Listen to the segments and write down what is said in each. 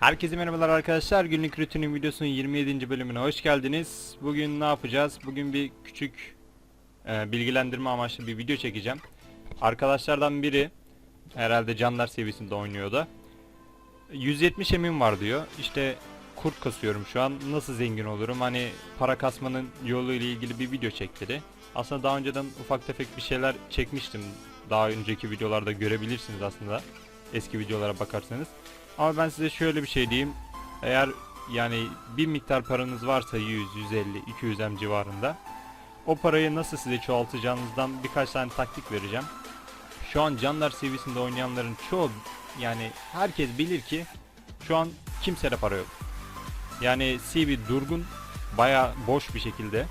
Herkese merhabalar arkadaşlar. Günlük rutinin videosunun 27. bölümüne hoş geldiniz. Bugün ne yapacağız? Bugün bir küçük e, bilgilendirme amaçlı bir video çekeceğim. Arkadaşlardan biri herhalde canlar seviyesinde oynuyor da. 170 emin var diyor. İşte kurt kasıyorum şu an. Nasıl zengin olurum? Hani para kasmanın yolu ile ilgili bir video çekti. Aslında daha önceden ufak tefek bir şeyler çekmiştim. Daha önceki videolarda görebilirsiniz aslında. Eski videolara bakarsanız. Ama ben size şöyle bir şey diyeyim. Eğer yani bir miktar paranız varsa 100, 150, 200 M civarında o parayı nasıl size çoğaltacağınızdan birkaç tane taktik vereceğim. Şu an canlar seviyesinde oynayanların çoğu yani herkes bilir ki şu an kimsede para yok. Yani CV durgun, baya boş bir şekilde.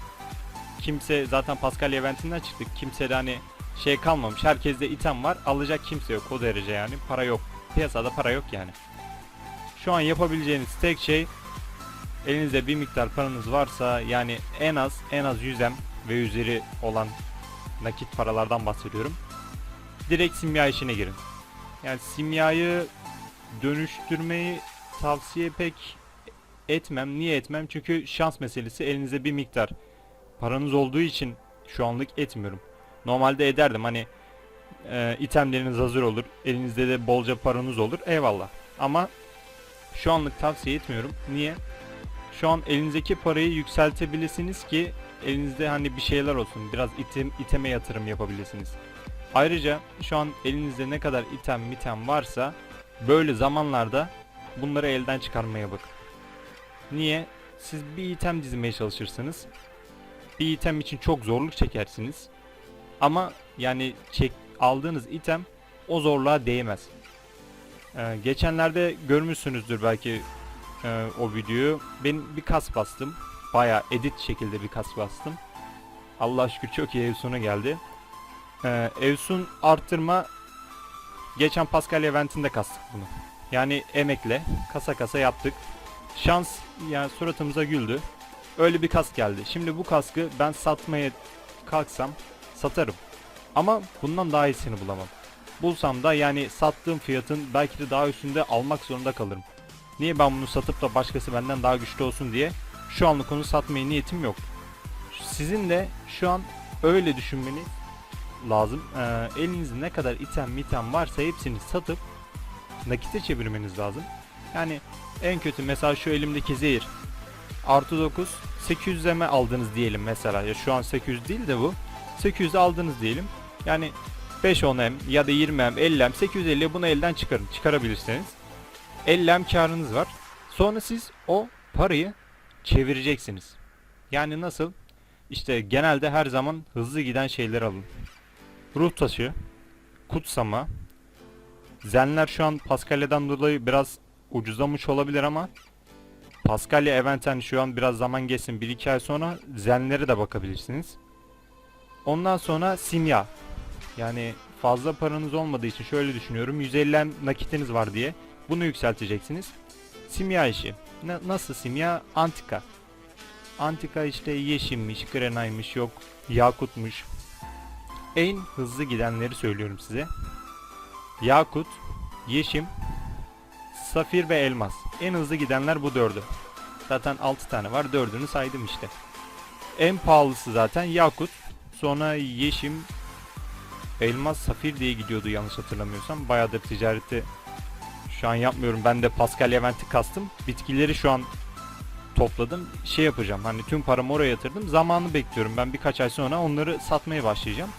Kimse zaten Pascal eventinden çıktık. Kimsede hani şey kalmamış. Herkeste item var. Alacak kimse yok o derece yani. Para yok. Piyasada para yok yani. Şu an yapabileceğiniz tek şey elinizde bir miktar paranız varsa yani en az en az 100M ve üzeri olan nakit paralardan bahsediyorum. Direkt simya işine girin. Yani simyayı dönüştürmeyi tavsiye pek etmem. Niye etmem? Çünkü şans meselesi elinizde bir miktar paranız olduğu için şu anlık etmiyorum. Normalde ederdim hani e, itemleriniz hazır olur. Elinizde de bolca paranız olur. Eyvallah. Ama şu anlık tavsiye etmiyorum. Niye? Şu an elinizdeki parayı yükseltebilirsiniz ki elinizde hani bir şeyler olsun. Biraz item, iteme yatırım yapabilirsiniz. Ayrıca şu an elinizde ne kadar item mitem varsa böyle zamanlarda bunları elden çıkarmaya bakın. Niye? Siz bir item dizmeye çalışırsınız. Bir item için çok zorluk çekersiniz. Ama yani çek aldığınız item o zorluğa değmez. Ee, geçenlerde görmüşsünüzdür belki e, o videoyu. Ben bir kas bastım. Baya edit şekilde bir kas bastım. Allah şükür çok iyi Evsun'a geldi. Ee, Evsun arttırma geçen Pascal eventinde kastık bunu. Yani emekle kasa kasa yaptık. Şans yani suratımıza güldü. Öyle bir kask geldi. Şimdi bu kaskı ben satmaya kalksam satarım. Ama bundan daha iyisini bulamam. Bulsam da yani sattığım fiyatın belki de daha üstünde almak zorunda kalırım. Niye ben bunu satıp da başkası benden daha güçlü olsun diye şu anlık onu satmaya niyetim yok. Sizin de şu an öyle düşünmeniz lazım. Ee, elinizde ne kadar item mitem varsa hepsini satıp nakite çevirmeniz lazım. Yani en kötü mesela şu elimdeki zehir artı 9 800 eme aldınız diyelim mesela ya şu an 800 değil de bu 800 aldınız diyelim. Yani 5-10 M ya da 20 M 50 M 850 bunu elden çıkarın çıkarabilirsiniz. 50 M karınız var. Sonra siz o parayı çevireceksiniz. Yani nasıl? İşte genelde her zaman hızlı giden şeyler alın. Ruh taşı kutsama. Zenler şu an Paskalya'dan dolayı biraz ucuzlamış olabilir ama Paskalya Event'ten şu an biraz zaman geçsin. 1-2 ay sonra zenlere de bakabilirsiniz. Ondan sonra simya. Yani fazla paranız olmadığı için şöyle düşünüyorum 150 em nakitiniz var diye bunu yükselteceksiniz. Simya işi. Na- nasıl simya? Antika. Antika işte yeşilmiş, grenaymış, yok yakutmuş. En hızlı gidenleri söylüyorum size. Yakut, yeşim, safir ve elmas. En hızlı gidenler bu dördü. Zaten 6 tane var. Dördünü saydım işte. En pahalısı zaten yakut. Sonra yeşim, elmas, safir diye gidiyordu yanlış hatırlamıyorsam. Bayağıdır ticareti şu an yapmıyorum. Ben de Pascal Event'i kastım. Bitkileri şu an topladım. Şey yapacağım. Hani tüm paramı oraya yatırdım. Zamanı bekliyorum. Ben birkaç ay sonra onları satmaya başlayacağım.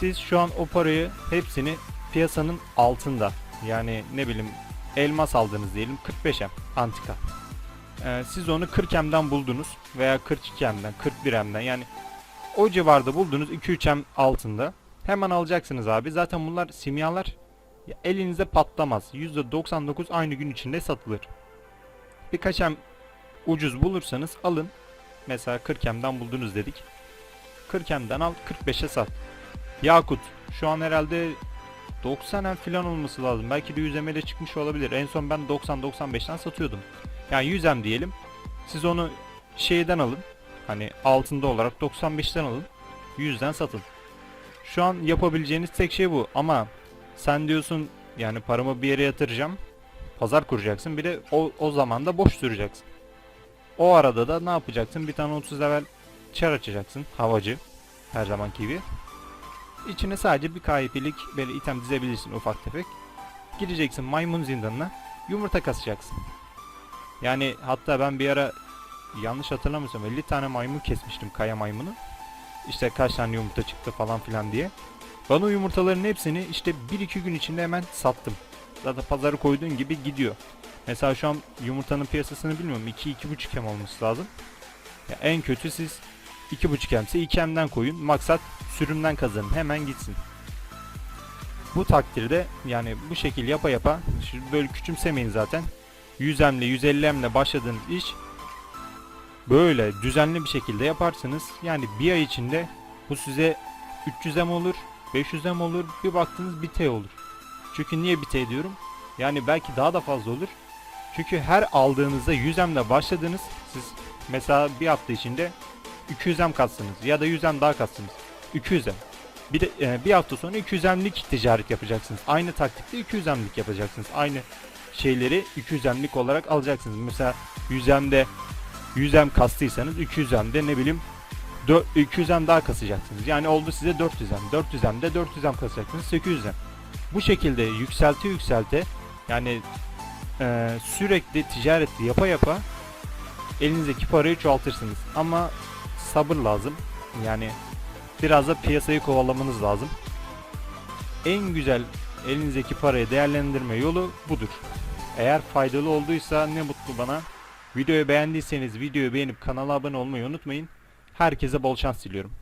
Siz şu an o parayı hepsini piyasanın altında yani ne bileyim elmas aldınız diyelim 45M antika. Ee, siz onu 40M'den buldunuz veya 42M'den 41M'den yani o civarda buldunuz 2-3M altında. Hemen alacaksınız abi. Zaten bunlar simyalar ya elinizde patlamaz. %99 aynı gün içinde satılır. Birkaç M ucuz bulursanız alın. Mesela 40M'den buldunuz dedik. 40M'den al 45'e sat. Yakut şu an herhalde 90 em falan olması lazım. Belki de 100 em'e de çıkmış olabilir. En son ben 90-95'ten satıyordum. Yani 100 em diyelim. Siz onu şeyden alın. Hani altında olarak 95'ten alın. 100'den satın. Şu an yapabileceğiniz tek şey bu ama sen diyorsun yani paramı bir yere yatıracağım. Pazar kuracaksın. Bir de o, o zaman da boş duracaksın. O arada da ne yapacaksın? Bir tane 30 level çar açacaksın. Havacı. Her zamanki gibi. İçine sadece bir KP'lik böyle item dizebilirsin ufak tefek. Gireceksin maymun zindanına. Yumurta kasacaksın. Yani hatta ben bir ara yanlış hatırlamıyorsam 50 tane maymun kesmiştim kaya maymunu. İşte kaç tane yumurta çıktı falan filan diye. Ben o yumurtaların hepsini işte 1-2 gün içinde hemen sattım. Zaten pazarı koyduğun gibi gidiyor. Mesela şu an yumurtanın piyasasını bilmiyorum 2-2,5 hem olması lazım. Ya en kötü siz 2,5 hemse 2 hemden koyun. Maksat sürümden kazanın hemen gitsin. Bu takdirde yani bu şekil yapa yapa böyle küçümsemeyin zaten. 100 hemle 150 hemle başladığınız iş böyle düzenli bir şekilde yaparsınız. Yani bir ay içinde bu size 300 hem olur, 500 hem olur, bir baktınız 1 T olur. Çünkü niye 1 T diyorum? Yani belki daha da fazla olur. Çünkü her aldığınızda 100 hemle başladınız. Siz mesela bir hafta içinde 200 hem katsınız ya da 100 hem daha katsınız. 200 hem. Bir de e, bir hafta sonra 200 hemlik ticaret yapacaksınız. Aynı taktikte 200 hemlik yapacaksınız. Aynı şeyleri 200 hemlik olarak alacaksınız. Mesela 100 hemde 100 hem kastıysanız 200 hemde ne bileyim 4, 200 hem daha kasacaksınız. Yani oldu size 400 hem. 400 hem de 400 hem kasacaksınız. 800 hem. Bu şekilde yükselte yükselte yani e, sürekli ticaret yapa yapa elinizdeki parayı çoğaltırsınız. Ama sabır lazım. Yani biraz da piyasayı kovalamanız lazım. En güzel elinizdeki parayı değerlendirme yolu budur. Eğer faydalı olduysa ne mutlu bana. Videoyu beğendiyseniz videoyu beğenip kanala abone olmayı unutmayın. Herkese bol şans diliyorum.